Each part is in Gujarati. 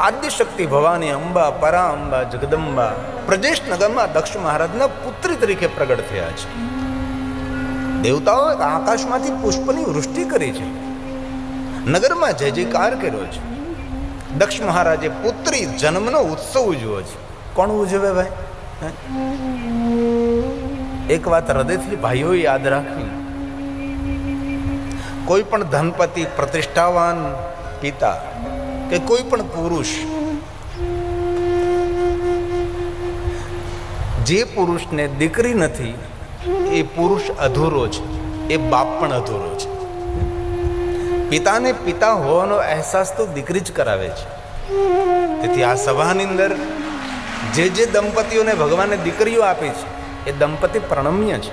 આદ્યશક્તિ ભવાની અંબા પરા અંબા જગદંબા પ્રદેશ નગરમાં દક્ષ મહારાજના પુત્રી તરીકે પ્રગટ થયા છે. દેવતાઓએ આકાશમાંથી પુષ્પની વૃષ્ટિ કરી છે. નગરમાં જય જયકાર કર્યો છે. દક્ષ મહારાજે પુત્રી જન્મનો ઉત્સવ ઉજવ્યો છે. કોણ ઉજવે ભાઈ? એક વાત હૃદયથી ભાઈઓ યાદ રાખવી. કોઈ પણ ધનપતિ પ્રતિષ્ઠાવાન પિતા કે કોઈ પણ પુરુષ જે પુરુષને દીકરી નથી, એ પુરુષ અધૂરો છે. એ બાપ પણ અધૂરો છે. પિતાને પિતા હોવાનો અહેસાસ તો દીકરી જ કરાવે છે. તેથી આ સભાની અંદર જે જે દંપતીઓને ભગવાને દીકરીઓ આપી છે, એ દંપતી પ્રણમ્ય છે.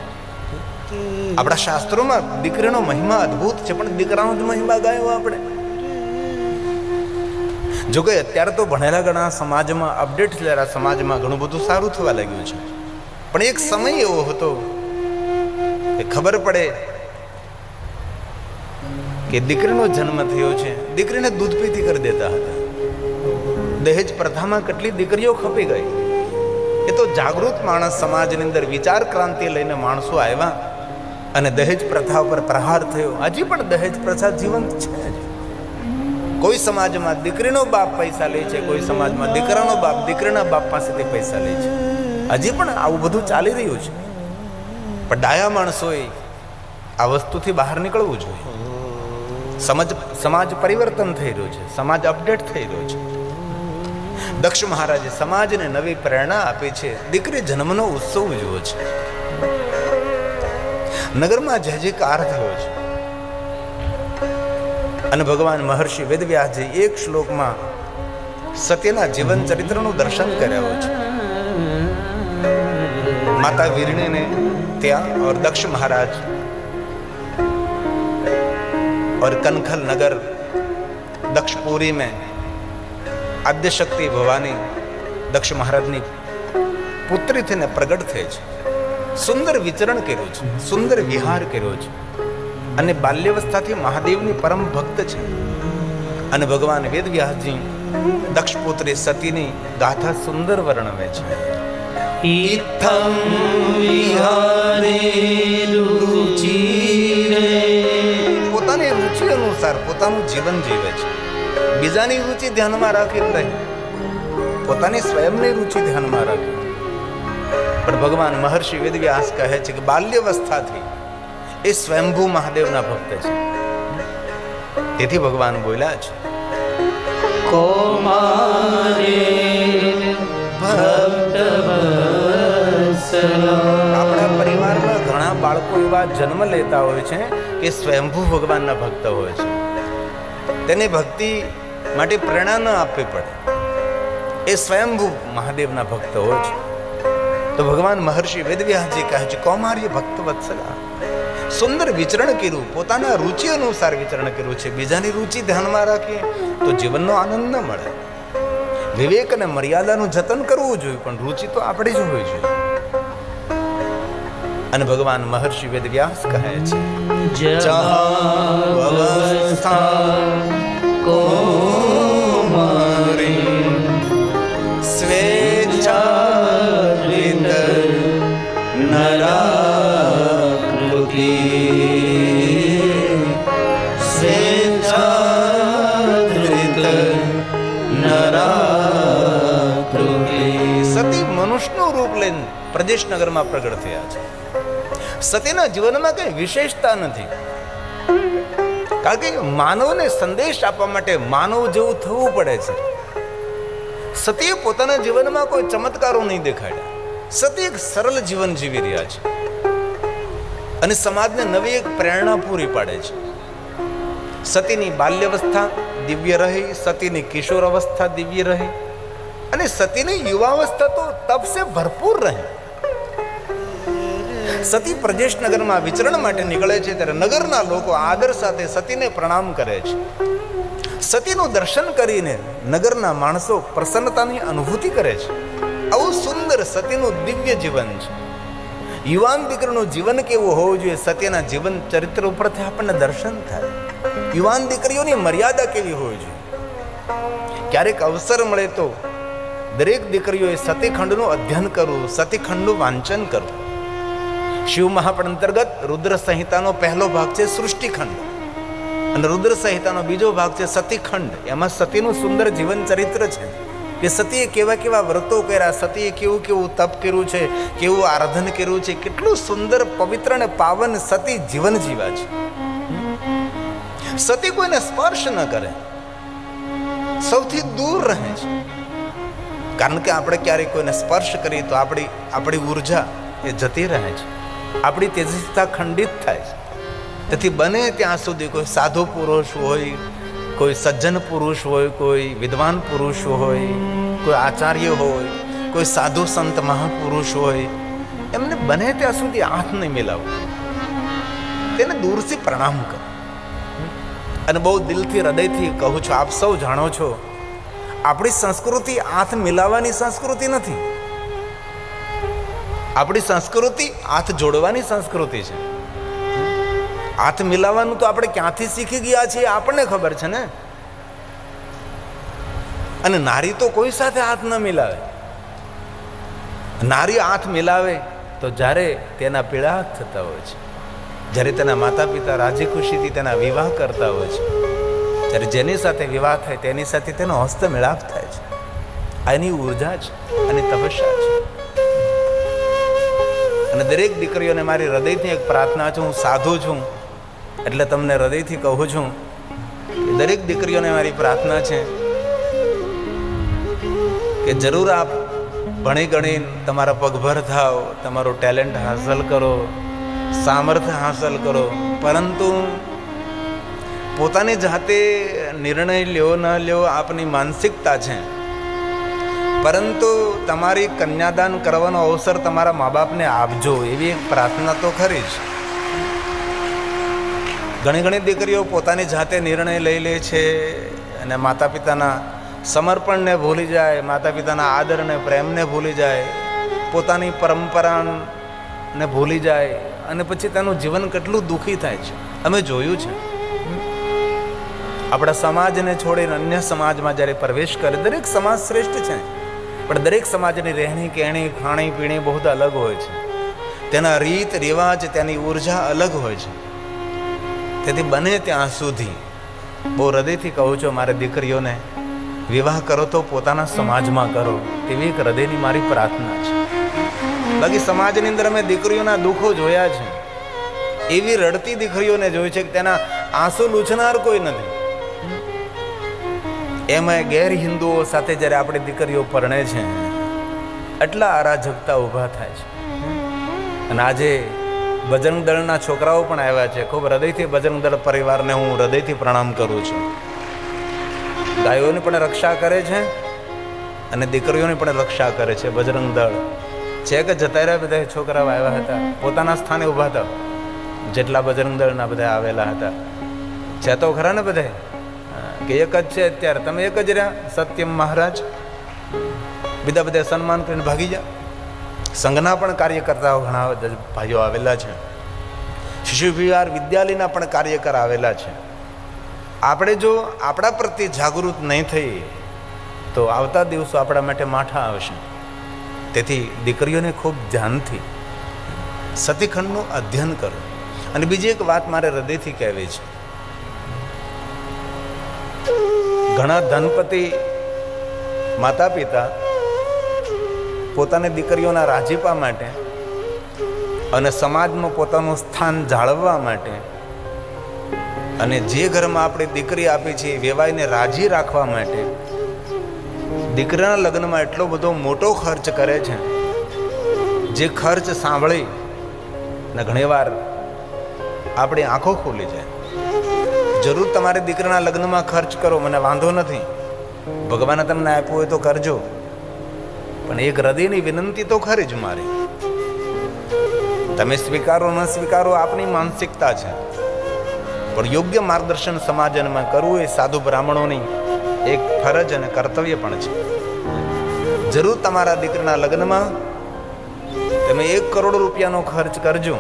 આપણા શાસ્ત્રોમાં દીકરીનો મહિમા અદ્ભુત છે, પણ દીકરાનો જ મહિમા ગાયો આપણે. જો કે અત્યારે તો ભણેલા ઘણા સમાજમાં અપડેટ થયેલા સમાજમાં ઘણું બધું સારું થવા લાગ્યું છે. પણ એક સમય એવો હતો કે ખબર પડે કે દીકરીનો જન્મ થયો છે. દીકરીને દૂધ પીતી કરી દેતા હતા. દહેજ પ્રથામાં કેટલી દીકરીઓ ખપી ગઈ. એ તો જાગૃત માણસ સમાજની અંદર વિચાર ક્રાંતિ લઈને માણસો આવ્યા અને દહેજ પ્રથા ઉપર પ્રહાર થયો. હજી પણ દહેજ પ્રથા જીવંત છે કોઈ સમાજમાં દીકરીનો બાપ પૈસા લે છે, કોઈ સમાજમાં દીકરાનો બાપ દીકરીના બાપ પાસેથી પૈસા લે છે. હજી પણ આવું બધું ચાલી રહ્યું છે. પણ ડાયા માણસોએ આ વસ્તુથી બહાર નીકળવું જોઈએ. સમજ, સમાજ પરિવર્તન થઈ રહ્યું છે, સમાજ અપડેટ થઈ રહ્યો છે. દક્ષ મહારાજે સમાજને નવી પ્રેરણા આપી છે, દીકરી જન્મનો ઉત્સવ ઉજવો છે. નગરમાં જય જયકાર થયો છે. અને ભગવાન મહર્ષિ વેદવ્યાસજી એક શ્લોકમાં સત્યના જીવન ચરિત્રનું દર્શન કર્યા છે માતા વીરણીને ત્યાં और दक्ष महाराज और कनखल नगर दक्षपुरी में આદ્ય શક્તિ ભવાની દક્ષ મહારાજની પુત્રી થઈને પ્રગટ થઈ છે સુંદર વિચરણ કર્યું છે સુંદર વિહાર કર્યો છે અને બાલ્યવસ્થાથી મહાદેવની પરમ ભક્ત છે. અને ભગવાન વેદવ્યાસજી દક્ષ પુત્રી સતીની ગાથા સુંદર વર્ણવે છે. વિહારે રુચિરે. પોતાની રુચિ અનુસાર પોતાનું જીવન જીવે છે. બીજાની રુચિ ધ્યાનમાં રાખી નહીં પોતાની સ્વયંની રુચિ ધ્યાનમાં રાખી. પણ ભગવાન મહર્ષિ વેદવ્યાસ કહે છે કે બાલ્યવસ્થાથી એ સ્વયંભૂ મહાદેવના ભક્ત છે. તેથી ભગવાન બોલ્યા છે. આપણા પરિવારમાં ઘણા બાળકો એવા જન્મ લેતા હોય છે કે સ્વયંભૂ ભગવાનના ભક્ત હોય છે. તેને ભક્તિ માટે પ્રેરણા ન આપવી પડે. એ સ્વયંભૂ મહાદેવના ભક્ત હોય છે. તો ભગવાન મહર્ષિ વેદવ્યાસજી કહે છે કૌમાર્ય ભક્ત વત્સલા. સુંદર વિચરણ કર્યું પોતાના રુચિ અનુસાર વિચરણ કર્યું છે. બીજાની રુચિ ધ્યાનમાં રાખીએ તો જીવનનો આનંદ ન મળે. વિવેક અને મર્યાદાનું જતન કરવું જોઈએ પણ રુચિ તો આપણી જ હોવી જોઈએ અને ભગવાન મહર્ષિ વેદવ્યાસ કહે છે જહાવસ્થા કૌમારે સતી મનુષ્યનું રૂપ લઈને પ્રદેશ નગરમાં પ્રગટ થયા છે. સતીના જીવનમાં કઈ વિશેષતા નથી. કારણ કે માનવને સંદેશ આપવા માટે માનવ જેવું થવું પડે છે. સતીએ પોતાના જીવનમાં કોઈ ચમત્કારો નહીં દેખાડ્યા. સતી એક સરળ જીવન જીવી રહ્યા છે. અને સમાજને નવી એક પ્રેરણા પૂરી પાડે છે. સતીની બાલ્યવસ્થા દિવ્ય રહી, સતીની કિશોર અવસ્થા દિવ્ય રહી. અને સતીની યુવાવસ્થા તો તપસે ભરપૂર રહી. સતી પ્રદેશ નગરમાં વિચરણ માટે નીકળે છે ત્યારે નગરના લોકો આદર સાથે સતીને પ્રણામ કરે છે. સતીનું દર્શન કરીને નગરના માણસો પ્રસન્નતાની અનુભૂતિ કરે છે. આવું સુંદર સતીનું દિવ્ય જીવન છે. યુવાન દીકરીનું જીવન કેવું હોવું જોઈએ? સત્યના જીવન ચરિત્ર ઉપરથી આપણને દર્શન થાય. યુવાન દીકરીઓની મર્યાદા કેવી હોવી જોઈએ ક્યારેક અવસર મળે તો દરેક દીકરીઓએ સતીખંડનું અધ્યયન કરવું, સતીખંડનું વાંચન કરવું. શિવ મહાપણ અંતર્ગત રુદ્ર સંહિતાનો પહેલો ભાગ છે સૃષ્ટિખંડ અને રુદ્ર સંહિતાનો બીજો ભાગ છે સતીખંડ. એમાં સતીનું સુંદર જીવન ચરિત્ર છે કે સતીએ કેવા કેવા વ્રતો કર્યા, સતીએ કેવું કેવું તપ કર્યું છે, કેવું આરાધન કર્યું છે, કેટલું સુંદર પવિત્ર અને પાવન સતી જીવન જીવા છે. સતી કોઈને સ્પર્શ ન કરે. સૌથી દૂર રહે છે. કારણ કે આપણે ક્યારેક કોઈને સ્પર્શ કરીએ તો આપણી આપણી ઊર્જા એ જતી રહે છે. આપણી તેજસ્વીતા ખંડિત થાય છે. તેથી બને ત્યાં સુધી કોઈ સાધુ પુરુષ હોય, કોઈ સજ્જન પુરુષ હોય, કોઈ વિદ્વાન પુરુષ હોય, કોઈ આચાર્ય હોય, કોઈ સાધુ સંત મહાપુરુષ હોય, એમને બને ત્યાં સુધી હાથ નહીં મિલાવો તેને દૂરથી પ્રણામ કરો. અને બહુ દિલથી, હૃદયથી કહું છું, આપ સૌ જાણો છો, આપણી સંસ્કૃતિ હાથ મિલાવવાની સંસ્કૃતિ નથી. આપણી સંસ્કૃતિ હાથ જોડવાની સંસ્કૃતિ છે. હાથ મિલાવવાનું તો આપણે ક્યાંથી શીખી ગયા છીએ આપણને ખબર છે ને? અને નારી તો કોઈ સાથે હાથ ન મિલાવે. નારી હાથ મિલાવે તો જ્યારે તેના પીળા થતા હોય છે. જ્યારે તેના માતા પિતા રાજી ખુશીથી તેના વિવાહ કરતા હોય છે, ત્યારે જેની સાથે વિવાહ થાય તેની સાથે તેનો હસ્ત મેળાપ થાય છે. એની ઊર્જા છે અને તપસ્યા છે. અને દરેક દીકરીઓને મારી હૃદયથી એક પ્રાર્થના છે, હું સાધુ છું. એટલે તમને હૃદયથી કહું છું દરેક દીકરીઓને મારી પ્રાર્થના છે કે જરૂર આપ ભણી ગણી તમારા પગભર થાવ તમારું ટેલેન્ટ હાંસલ કરો સામર્થ્ય હાંસલ કરો. પરંતુ પોતાની જાતે નિર્ણય લ્યો ન લ્યો આપની માનસિકતા છે. પરંતુ તમારી કન્યાદાન કરવાનો અવસર તમારા મા બાપને આપજો. એવી પ્રાર્થના તો ખરી જ. ઘણી ઘણી દીકરીઓ પોતાની જાતે નિર્ણય લઈ લે છે અને માતા પિતાના સમર્પણને ભૂલી જાય માતા પિતાના આદરને, પ્રેમને ભૂલી જાય, પોતાની પરંપરાને ભૂલી જાય. અને પછી તેનું જીવન કેટલું દુઃખી થાય છે. અમે જોયું છે. આપણા સમાજને છોડીને અન્ય સમાજમાં જ્યારે પ્રવેશ કરે, દરેક સમાજ શ્રેષ્ઠ છે. પણ દરેક સમાજની રહેણી કહેણી, ખાણી પીણી બહુ અલગ હોય છે. તેના રીત, રિવાજ, તેની ઊર્જા અલગ હોય છે. તેથી બને ત્યાં સુધી. બહુ હૃદયથી કહું છું, મારે દીકરીઓને, વિવાહ કરો તો પોતાના સમાજમાં કરો, તેવી એક હૃદયની મારી પ્રાર્થના છે. બાકી સમાજની અંદર અમે દીકરીઓના દુઃખો જોયા છે. એવી રડતી દીકરીઓને જોઈ છે કે તેના આંસુ લૂછનાર કોઈ નથી. એમાં ગેર હિન્દુઓ સાથે જ્યારે આપણી દીકરીઓ પરણે છે, એટલા અરાજકતા ઊભા થાય છે. અને આજે બજરંગ દળના છોકરાઓ પણ આવ્યા છે. ખૂબ હૃદયથી બજરંગ દળ પરિવારને હું હૃદયથી પ્રણામ કરું છું. ગાયોની પણ રક્ષા કરે છે અને દીકરીઓની પણ રક્ષા કરે છે બજરંગ દળ છે કે જતા રહ્યા બધા છોકરાઓ આવ્યા હતા? પોતાના સ્થાને ઊભા હતા. જેટલા બજરંગ દળના બધા આવેલા હતા. છે તો ખરા ને બધા? કે એક જ છે અત્યારે. તમે એક જ રહ્યા, સત્યમ મહારાજ? બીજા બધા સન્માન કરીને ભાગી જા સંઘના પણ કાર્યકર્તાઓ ઘણા ભાઈઓ આવેલા છે. શિશુ વિહાર વિદ્યાલયના પણ કાર્યકર આવેલા છે. આપણે જો આપણા પ્રત્યે જાગૃત નહીં થઈએ, તો આવતા દિવસો આપણા માટે માઠા આવશે. તેથી દીકરીઓને ખૂબ ધ્યાનથી સતીખંડનું અધ્યયન કરો. અને બીજી એક વાત મારે હૃદયથી કહેવી છે. ઘણા ધનપતિ માતા પિતા પોતાની દીકરીઓના રાજીપા માટે અને સમાજમાં પોતાનું સ્થાન જાળવવા માટે અને જે ઘરમાં આપણે દીકરી આપી છે એ રાજી રાખવા માટે દીકરાના લગ્નમાં એટલો બધો મોટો ખર્ચ કરે છે, જે ખર્ચ સાંભળી ને ઘણીવાર આપણી આંખો ખોલી જાય. જરૂર તમારે દીકરાના લગ્નમાં ખર્ચ કરો, મને વાંધો નથી. ભગવાને તમને આપ્યું હોય તો કરજો. પણ એક હૃદયની વિનંતી તો ખરી જ મારી. તમે સ્વીકારો, ન સ્વીકારો આપની માનસિકતા છે. પણ યોગ્ય માર્ગદર્શન સમાજમાં કરવું એ સાધુ બ્રાહ્મણોની એક ફરજ અને કર્તવ્ય પણ છે. જરૂર તમારા દીકરાના લગ્નમાં તમે એક કરોડ રૂપિયાનો ખર્ચ કરજો.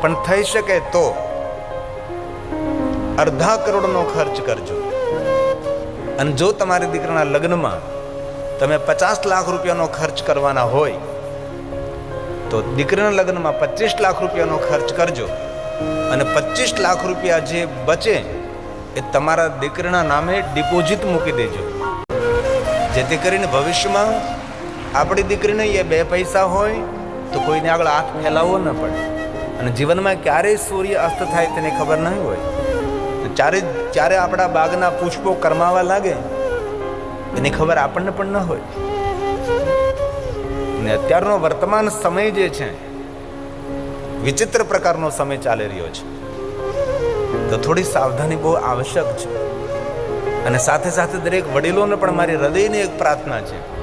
પણ થઈ શકે તો અડધા કરોડનો ખર્ચ કરજો. અને જો તમારી દીકરાના લગ્નમાં તમે પચાસ લાખ રૂપિયાનો ખર્ચ કરવાના હોય, તો દીકરાના લગ્નમાં પચીસ લાખ રૂપિયાનો ખર્ચ કરજો. અને પચીસ લાખ રૂપિયા જે બચે એ તમારા દીકરીના નામે ડિપોઝિટ મૂકી દેજો. જેથી કરીને ભવિષ્યમાં આપણી દીકરીને એ બે પૈસા હોય તો કોઈને આગળ હાથ ફેલાવવો ન પડે. અને જીવનમાં ક્યારેય સૂર્ય અસ્ત થાય તેની ખબર નહીં હોય. ચારે ચારે આપણા બાગના પુષ્પો કરમાવા લાગે, એની ખબર આપણને પણ ન હોય. ને અત્યારનો વર્તમાન સમય જે છે, વિચિત્ર પ્રકારનો સમય ચાલી રહ્યો છે. તો થોડી સાવધાની બહુ આવશ્યક છે. અને સાથે સાથે દરેક વડીલોને પણ મારી હૃદયની એક પ્રાર્થના છે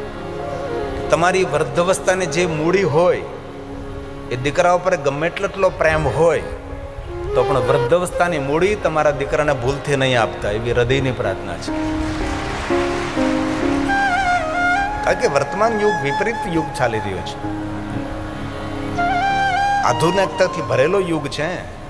તમારી વૃદ્ધાવસ્થાની જે મૂડી હોય, એ દીકરા ઉપર ગમે એટલો પ્રેમ હોય, તો પણ વૃદ્ધવસ્થાની મૂડી તમારા દીકરાને ભૂલથી નહીં આપતા, એવી હૃદયની પ્રાર્થના છે. કારણ કે વર્તમાન યુગ વિપરીત યુગ ચાલી રહ્યો છે. આધુનિકતાથી ભરેલો યુગ છે.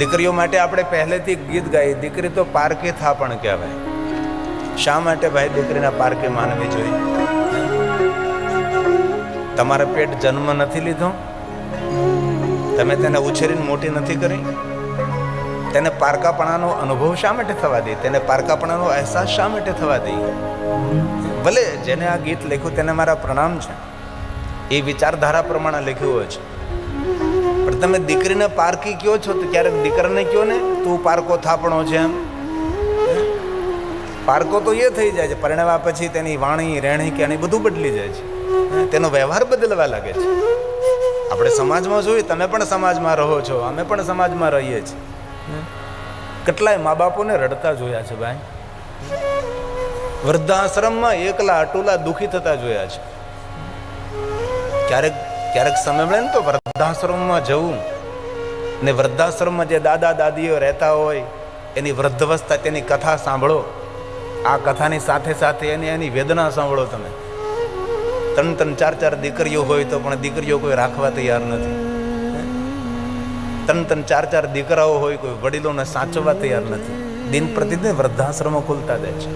દીકરીઓ માટે આપણે પહેલેથી ગીત ગાઈ દીકરી તો પારકે થા પણ કહેવાય. શા માટે ભાઈ દીકરીના પારકે માનવી જોઈએ? તમારા પેટ જન્મ નથી લીધો? તમે તેને ઉછેરીને મોટી નથી કરી? તેને પારકાપણાનો અનુભવ શા માટે થવા દે? તેને પારકાપણાનો અહેસાસ શા માટે થવા દે? ભલે જેને આ ગીત લખ્યું તેને મારા પ્રણામ છે. એ વિચારધારા પ્રમાણે લખ્યું હોય છે. તમે દીકરીને પારકી કયો છો તો ક્યારેક દીકરાને કયો ને? તું પારકો થાપણો છે એમ. પારકો તો એ થઈ જાય છે, પરણવા પછી તેની વાણી, રહેણી કે બધું બદલી જાય છે. તેનો વ્યવહાર બદલવા લાગે છે. આપણે સમાજમાં જોઈએ તમે પણ સમાજમાં રહો છો, અમે પણ સમાજમાં રહીએ છીએ. કેટલાય મા બાપોને રડતા જોયા છે ભાઈ. વૃદ્ધાશ્રમમાં એકલા અટુલા દુઃખી થતા જોયા છે. ક્યારેક ક્યારેક સમય મળે ને તો વૃદ્ધાશ્રમમાં જવું. ને વૃદ્ધાશ્રમમાં જે દાદા દાદીઓ રહેતા હોય, એની વૃદ્ધવસ્થા તેની કથા સાંભળો. આ કથાની સાથે સાથે એની એની વેદના સાંભળો તમે. ત્રણ ત્રણ ચાર ચાર દીકરીઓ હોય તો પણ દીકરીઓ કોઈ રાખવા તૈયાર નથી. ત્રણ ત્રણ ચાર ચાર દીકરાઓ હોય કોઈ વડીલોને સાચવવા તૈયાર નથી. દિન પ્રતિદિન વૃદ્ધાશ્રમો ખુલતા જાય છે.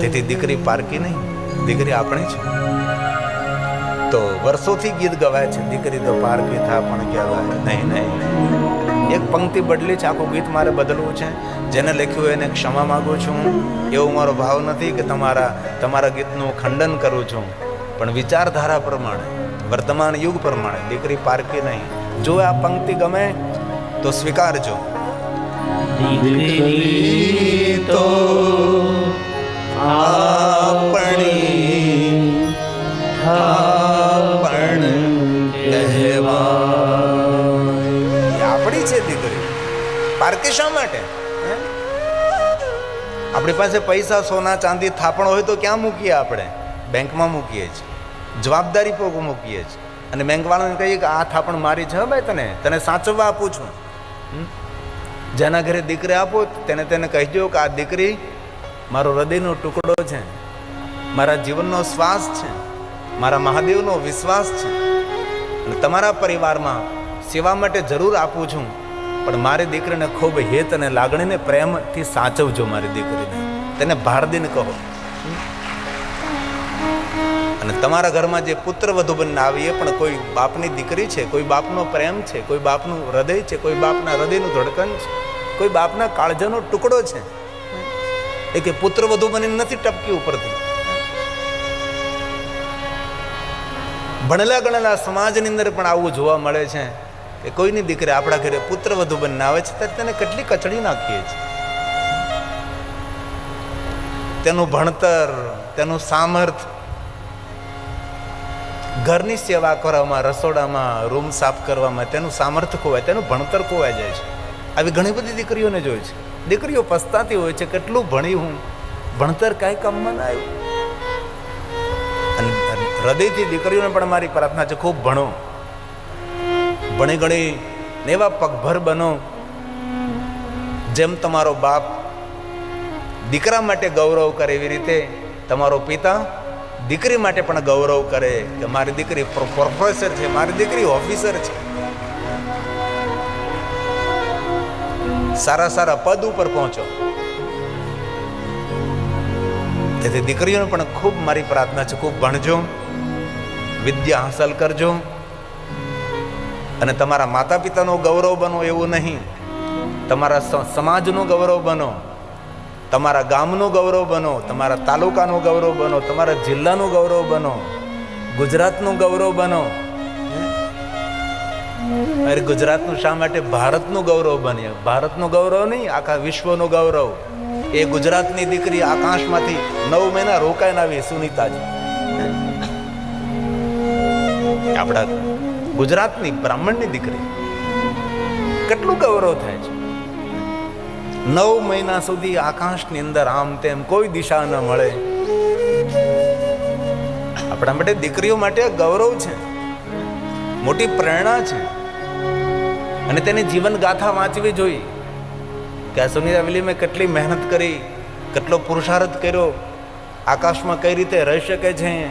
તેથી દીકરી પારકી નહીં. દીકરી આપણી છે. તો વર્ષોથી ગીત ગવાય છે. દીકરી તો પારકી થા પણ કહેવાય. નહીં નહીં. એક પંક્તિ બદલી છે આખું ગીત મારે બદલવું છે. જેને લખ્યું એને ક્ષમા માગું છું. એવો મારો ભાવ નથી કે તમારા તમારા ગીતનું ખંડન કરું છું. પણ વિચારધારા પ્રમાણે વર્તમાન યુગ પ્રમાણે દીકરી પારકી નહીં. જો આ પંક્તિ ગમે તો સ્વીકારજો. દીકરી તો આપણી થાપણ પારકી શા માટે? આપણી પાસે પૈસા, સોના, ચાંદી, થાપણ હોય તો ક્યાં મૂકીએ આપણે? બેંકમાં મૂકીએ છીએ. જવાબદારી પોક મૂકીએ છીએ. અને બેંકવાળાને કહીએ કે, આ થાપણ મારી છે ભાઈ તને. તને સાચવવા આપું છું. જેના ઘરે દીકરી આપો, તેને તેને કહેજો કે, આ દીકરી મારો હૃદયનો ટુકડો છે. મારા જીવનનો શ્વાસ છે. મારા મહાદેવનો વિશ્વાસ છે. અને તમારા પરિવારમાં સેવા માટે જરૂર આપું છું. પણ મારી દીકરીને ખૂબ હેત અને લાગણીને પ્રેમથી સાચવજો મારી દીકરીને. તેને ભારદીન કહો. અને તમારા ઘરમાં જે પુત્ર વધુ બનીને આવી એ પણ કોઈ બાપની દીકરી છે, કોઈ બાપનો પ્રેમ છે, કોઈ બાપનું હૃદય છે, કોઈ બાપના હૃદયનું ધડકન છે, કોઈ બાપના કાળજાનો ટુકડો છે. એ કે પુત્ર વધુ બનીને નથી ટપકી ઉપરથી. ભણેલા ગણેલા સમાજની અંદર પણ આવું જોવા મળે છે. કે કોઈની દીકરી આપણા ઘરે પુત્ર વધુ બનીને આવે છે, ત્યારે તેને કેટલી કચડી નાખીએ છીએ. તેનું ભણતર, તેનું સામર્થ, ઘરની સેવા કરવામાં, રસોડામાં, રૂમ સાફ કરવામાં, તેનું સામર્થ્ય ખોવાય, તેનું ભણતર ખોવાઈ જાય છે. આવી ઘણી બધી દીકરીઓને જોઈ છે. દીકરીઓ પસ્તાતી હોય છે, કેટલું ભણી હું? ભણતર કાંઈ કામમાં ના આવ્યું? હૃદયથી દીકરીઓને પણ મારી પ્રાર્થના છે, ખૂબ ભણો. ભણી ગણી ને એવા પગભર બનો, જેમ તમારો બાપ દીકરા માટે ગૌરવ કરે એવી રીતે તમારો પિતા દીકરી માટે પણ ગૌરવ કરે કે મારી દીકરી પ્રો- પ્રોફેસર છે, મારી દીકરી ઓફિસર છે. સારા સારા પદ ઉપર પહોંચો. તેથી દીકરીઓને પણ ખૂબ મારી પ્રાર્થના છે, ખૂબ ભણજો, વિદ્યા હાંસલ કરજો. અને તમારા માતા પિતાનો ગૌરવ બનો એવું નહીં. તમારા સમાજનું ગૌરવ બનો. તમારા ગામનું ગૌરવ બનો, તમારા તાલુકાનું ગૌરવ બનો, તમારા જિલ્લાનું ગૌરવ બનો, ગુજરાતનું ગૌરવ બનો. અરે ગુજરાતનું શા માટે? ભારતનું ગૌરવ બને. ભારતનું ગૌરવ નહીં, આખા વિશ્વનું ગૌરવ. એ ગુજરાતની દીકરી આકાશમાંથી નવ મહિના રોકાઈને આવી, સુનીતાજી. આપણા ગુજરાતની બ્રાહ્મણની દીકરી. કેટલું ગૌરવ થાય છે. નવ મહિના સુધી આકાશની અંદર આમ તેમ કોઈ દિશા ન મળે. આપણા માટે દીકરીઓ માટે ગૌરવ છે. મોટી પ્રેરણા છે. અને તેની જીવન ગાથા વાંચવી જોઈએ. કે આ સુનિતા વિલિયમે કેટલી મહેનત કરી, કેટલો પુરુષાર્થ કર્યો, આકાશમાં કઈ રીતે રહી શકે છે.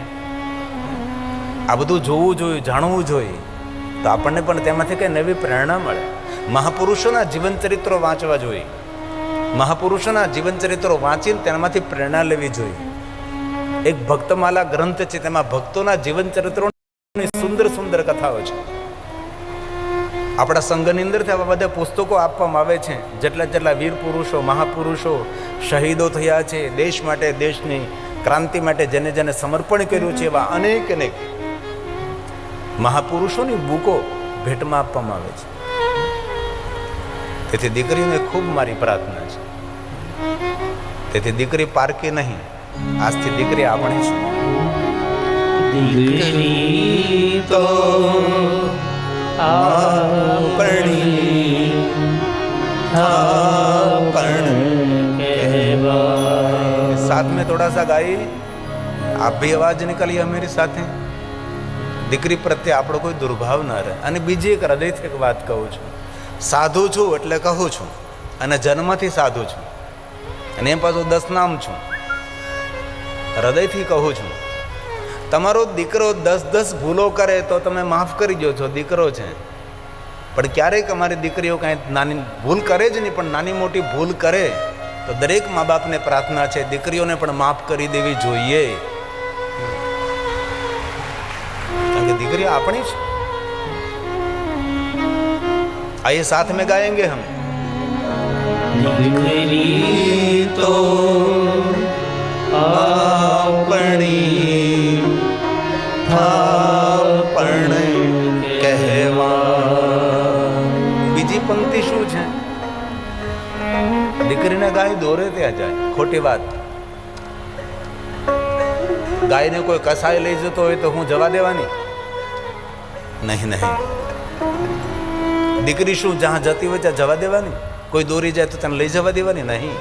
આ બધું જોવું જોઈએ, જાણવું જોઈએ. તો આપણને પણ તેમાંથી કંઈ નવી પ્રેરણા મળે. મહાપુરુષોના જીવન ચરિત્રો વાંચવા જોઈએ. મહાપુરુષોના જીવન ચરિત્રો વાંચીને તેનામાંથી પ્રેરણા લેવી જોઈએ. એક ભક્તમાલા ગ્રંથ છે, તેમાં ભક્તોના જીવન ચરિત્રોની સુંદર સુંદર કથાઓ છે. આપણા સંઘની અંદરથી આવા બધા પુસ્તકો આપવામાં આવે છે, જેટલા જેટલા વીર પુરુષો, મહાપુરુષો શહીદો થયા છે, દેશ માટે, દેશની ક્રાંતિ માટે જેને જેને સમર્પણ કર્યું છે, એવા અનેક અનેક મહાપુરુષોની બુકો ભેટમાં આપવામાં આવે છે તેથી દીકરીઓને ખૂબ મારી પ્રાર્થના છે તેથી દીકરી પારકી નહીં આજથી દીકરી આપણી છે દીકરી તો આપણી આપણ કહેવાય साथ में थोड़ा सा गाइए आप भी आवाज निकालिए मेरी સાથે દીકરી પ્રત્યે આપણો કોઈ દુર્ભાવ ન રહે. અને બીજી એક હૃદયથી એક વાત કહું છું. સાધુ છું એટલે કહું છું. અને જન્મથી સાધુ છું. અને એમ પાછું દસનામ છું. હૃદયથી કહું છું. તમારો દીકરો દસ દસ ભૂલો કરે તો તમે માફ કરી દો છો, દીકરો છે. પણ ક્યારેક અમારી દીકરીઓ કાંઈ નાની ભૂલ કરે જ નહીં, પણ નાની મોટી ભૂલ કરે તો દરેક મા બાપને પ્રાર્થના છે, દીકરીઓને પણ માફ કરી દેવી જોઈએ. દીकरी આપણી છે? आइए साथ में गाएंगे हम दिखरी तो કહેવા. બીજી પંક્તિ શું છે? દીકરીને ગાય દોરે ત્યાં જાય. ખોટી વાત. ગાયને કોઈ કસાય લઈ જતો હોય તો હું જવા દેવાની? નહીં નહીં. દીકરી શું જ્યાં જતી હોય ત્યાં જવા દેવાની? કોઈ દોરી જાય તો તેને લઈ જવા દેવાની? નહીં.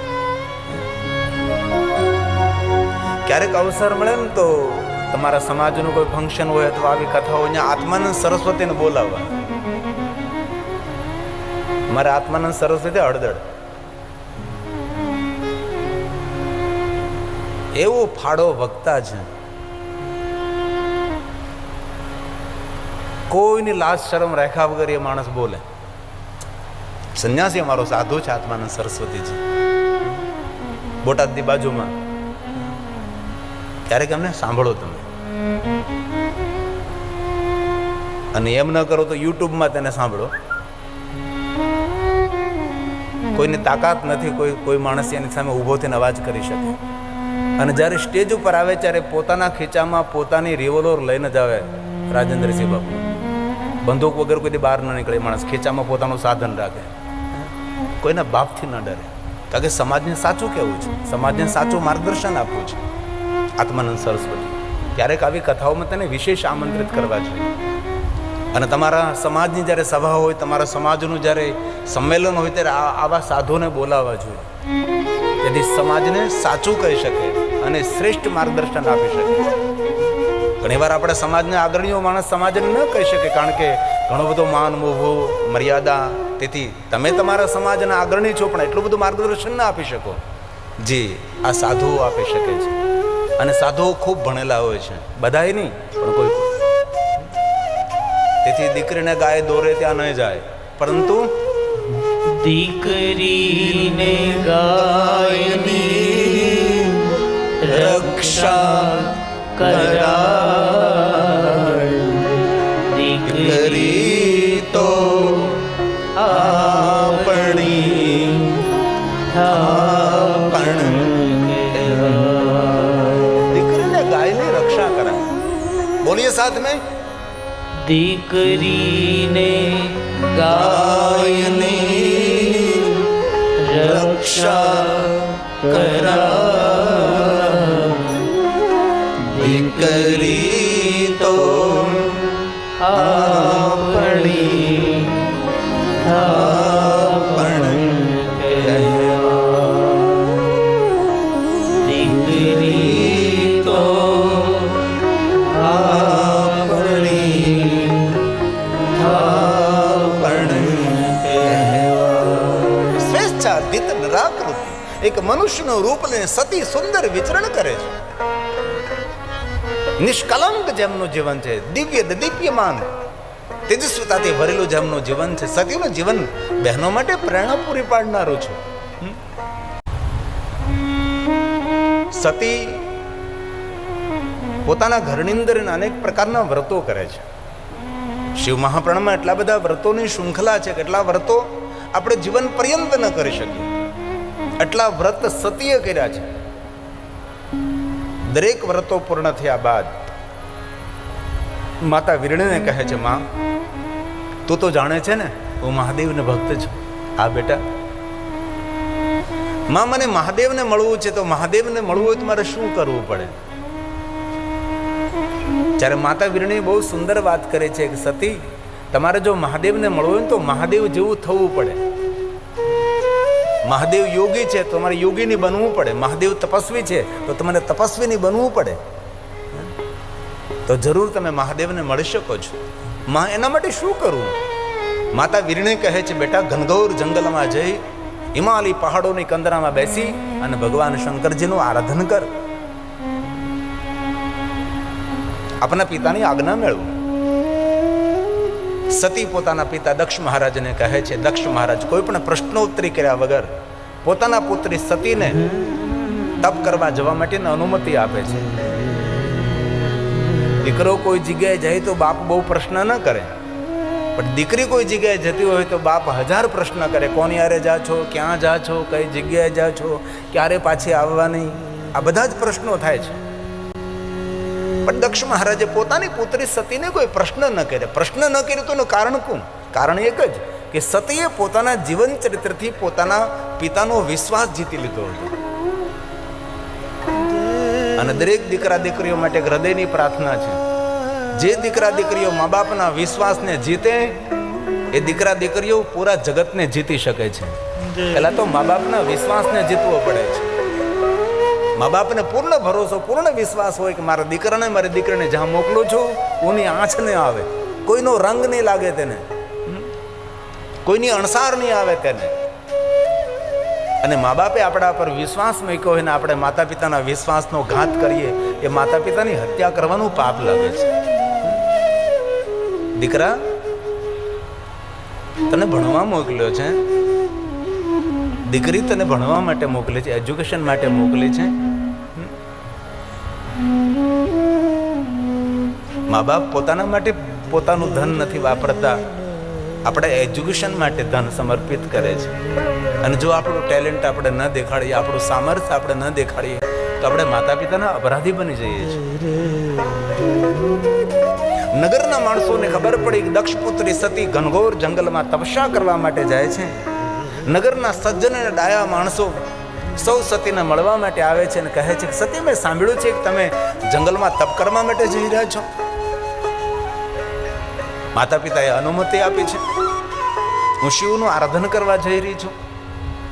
ક્યારેક અવસર મળે ને તો તમારા સમાજનું કોઈ ફંક્શન હોય અથવા આવી કથા હોય આત્માનંદ સરસ્વતીને બોલાવવા. મારા આત્માનંદ સરસ્વતી હળદળ. એવો ફાળો વક્તા છે. કોઈની લાજ, શરમ રાખ્યા વગર એ માણસ બોલે. સંન્યાસી અમારો સાધુ છે, આત્માનંદ સરસ્વતીજી. બોટાદની બાજુમાં. ક્યારેક એમને સાંભળો તમે. અને એમ ન કરો તો યુટ્યુબમાં તેને સાંભળો. કોઈની તાકાત નથી, કોઈ કોઈ માણસ એની સામે ઊભો થઈને અવાજ કરી શકે. અને જ્યારે સ્ટેજ ઉપર આવે, ત્યારે પોતાના ખીચામાં પોતાની રિવોલ્વર લઈને જ આવે રાજેન્દ્રસિંહ બાપુ. બંદૂક વગર કોઈ બહાર ન નીકળે માણસ ખેંચામાં પોતાનું સાધન રાખે. કોઈના બાપથી ન ડરે. કારણ કે સમાજને સાચું કહેવું છે. સમાજને સાચું માર્ગદર્શન આપવું છે. આત્માનંદ સરસ્વતી, ક્યારેક આવી કથાઓમાં તેને વિશેષ આમંત્રિત કરવા જોઈએ. અને તમારા સમાજની જ્યારે સભા હોય, તમારા સમાજનું જ્યારે સંમેલન હોય, ત્યારે આવા સાધુને બોલાવવા જોઈએ. તેથી સમાજને સાચું કહી શકે અને શ્રેષ્ઠ માર્ગદર્શન આપી શકે. ઘણીવાર આપણે સમાજના આદરણીય માણસ સમાજને ન કહી શકે કારણ કે ઘણો બધો માન મોભો મર્યાદા, તેથી તમે તમારા સમાજના અગ્રણી છો, પણ એટલું બધું માર્ગદર્શન ના આપી શકો. જે, આ સાધુઓ આપી શકે છે. અને સાધુઓ ખૂબ ભણેલા હોય છે. બધાય નહીં, પણ કોઈ. તેથી દીકરીને ગાય દોરે ત્યાં ન જાય. પરંતુ દીકરીને ગાયની રક્ષા કરાય દીકરી તો આપણી પણ દીકરીને ગાયની રક્ષા કરાય બોલીએ સાથ મેં દીકરીને ગાયની રક્ષા કરા મનુષ્યનું રૂપ લઈને સતી સુંદર વિચરણ કરે છે. નિષ્કલંક જેમનું જીવન છે, દિવ્ય દિવ્યમાન તેજસ્વતાથી ભરેલું જેમનું જીવન છે, સતીનું જીવન બહેનો માટે પ્રેરણા પૂરી પાડનારું છે. સતી પોતાના ઘરની અંદર અનેક પ્રકારના વ્રતો કરે છે. શિવ મહાપ્રણમાં એટલા બધા વ્રતોની શૃંખલા છે કે એટલા વ્રતો આપણે જીવન પર્યંત ન કરી શકીએ. એટલા વ્રત સતીએ કર્યા છે. દરેક વ્રતો પૂર્ણ થયા બાદ માતા વીરણીને કહે છે, માં, તું તો જાણે છે ને, હું મહાદેવને ભક્ત છું. આ બેટા. માં, મને મહાદેવને મળવું છે, તો મહાદેવને મળવું હોય તો મારે શું કરવું પડે? જ્યારે માતા વિરણી બહુ સુંદર વાત કરે છે કે, સતી, તમારે જો મહાદેવને મળવું હોય તો મહાદેવ જેવું થવું પડે. મહાદેવ યોગી છે, તો તમારે યોગીની બનવું પડે. મહાદેવ તપસ્વી છે, તો તમારે તપસ્વીની બનવું પડે. તો જરૂર તમે મહાદેવને મળી શકો છો. માં, એના માટે શું કરવું માતા વિરણે કહે છે, બેટા ઘનઘોર જંગલમાં જઈ હિમાલય પહાડોની કંદરામાં બેસી અને ભગવાન શંકરજીનું આરાધન કર. આપના પિતાની આજ્ઞા મેળવું. સતી પોતાના પિતા દક્ષ મહારાજને કહે છે, દક્ષ મહારાજ, કોઈ પણ પ્રશ્નોત્તરી કર્યા વગર પોતાના પુત્રી સતીને તપ કરવા જવા માટેની અનુમતિ આપે છે. દીકરો કોઈ જગ્યાએ જાય તો બાપ બહુ પ્રશ્ન ન કરે. પણ દીકરી કોઈ જગ્યાએ જતી હોય તો બાપ હજાર પ્રશ્ન કરે. કોની યારે જા છો? ક્યાં જા છો? કઈ જગ્યાએ જા છો? ક્યારે પાછી આવવાની? આ બધા જ પ્રશ્નો થાય છે. પણ દક્ષ મહારાજે પોતાની પુત્રી સતીને કોઈ પ્રશ્ન ન કરે પ્રશ્ન ન કર્યો તો એનું કારણ કોણ? કારણ એક જ કે સતીએ પોતાના જીવન ચરિત્રથી પોતાના પિતાનો વિશ્વાસ જીતી લીધો હતો. અને દરેક દીકરા દીકરીઓ માટે હૃદયની પ્રાર્થના છે. જે દીકરા દીકરીઓ મા બાપના વિશ્વાસને જીતે એ દીકરા દીકરીઓ પૂરા જગતને જીતી શકે છે. પહેલા તો મા બાપના વિશ્વાસને જીતવો પડે છે. મા બાપને પૂર્ણ ભરોસો, પૂર્ણ વિશ્વાસ હોય કે મારા દીકરાને, મારી દીકરીને જ્યાં મોકલું છું કોની આંચ નહીં આવે. કોઈનો રંગ નહીં લાગે તેને. કોઈની અણસાર નહીં આવે તેને. અને મા બાપે આપણા પર વિશ્વાસ મૂક્યો હોય ને આપણે માતા પિતાના વિશ્વાસનો ઘાત કરીએ, એ માતા પિતાની હત્યા કરવાનું પાપ લાગે છે. દીકરા, તને ભણવા મોકલ્યો છે? દીકરી તને ભણવા માટે મોકલી છે એજ્યુકેશન માટે મોકલી છે? મા બાપ પોતાના માટે પોતાનું ધન નથી વાપરતા. આપણે એજ્યુકેશન માટે ધન સમર્પિત કરે છે. અને જો આપણું ટેલેન્ટ આપણે ન દેખાડીએ, આપણું સામર્થ્ય આપણે ન દેખાડીએ, તો આપણે માતા પિતાના અપરાધી બની જઈએ છીએ. નગરના માણસોને ખબર પડી કે દક્ષપુત્રી સતી ઘનઘોર જંગલમાં તપસ્યા કરવા માટે જાય છે. નગરના સજ્જન અને ડાયા માણસો સૌ સતીને મળવા માટે આવે છે અને કહે છે કે, સતી, મેં સાંભળ્યું છે કે તમે જંગલમાં તપ કરવા માટે જઈ રહ્યા છો. માતા પિતાએ અનુમતિ આપી છે. હું શિવનું આરાધન કરવા જઈ રહી છું.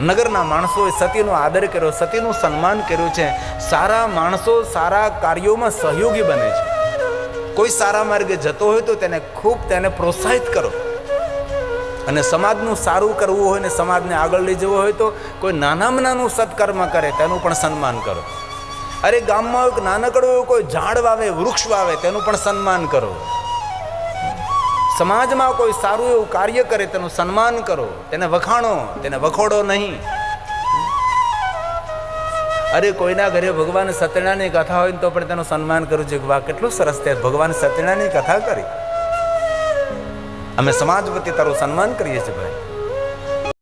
નગરના માણસોએ સતીનો આદર કર્યો, સતીનું સન્માન કર્યું છે. સારા માણસો સારા કાર્યોમાં સહયોગી બને છે. કોઈ સારા માર્ગે જતો હોય તો તેને ખૂબ તેને પ્રોત્સાહિત કરો. અને સમાજનું સારું કરવું હોય ને સમાજને આગળ લઈ જવો હોય તો કોઈ નાનામાં નાનું સત્કર્મ કરે, તેનું પણ સન્માન કરો. અરે ગામમાં એક નાનકડું એવું કોઈ ઝાડ વાવે, વૃક્ષ વાવે, તેનું પણ સન્માન કરો. સમાજમાં કોઈ સારું એવું કાર્ય કરે, તેનું સન્માન કરો. તેને વખાણો, તેને વખોડો નહીં. અરે કોઈના ઘરે ભગવાન સત્યનારાયણની કથા હોય ને તો પણ તેનું સન્માન કરું છે વાહ, કેટલું સરસ તે ભગવાન સત્યનારાયણની કથા કરી. અમે સમાજ વતી તારું સન્માન કરીએ છીએ ભાઈ.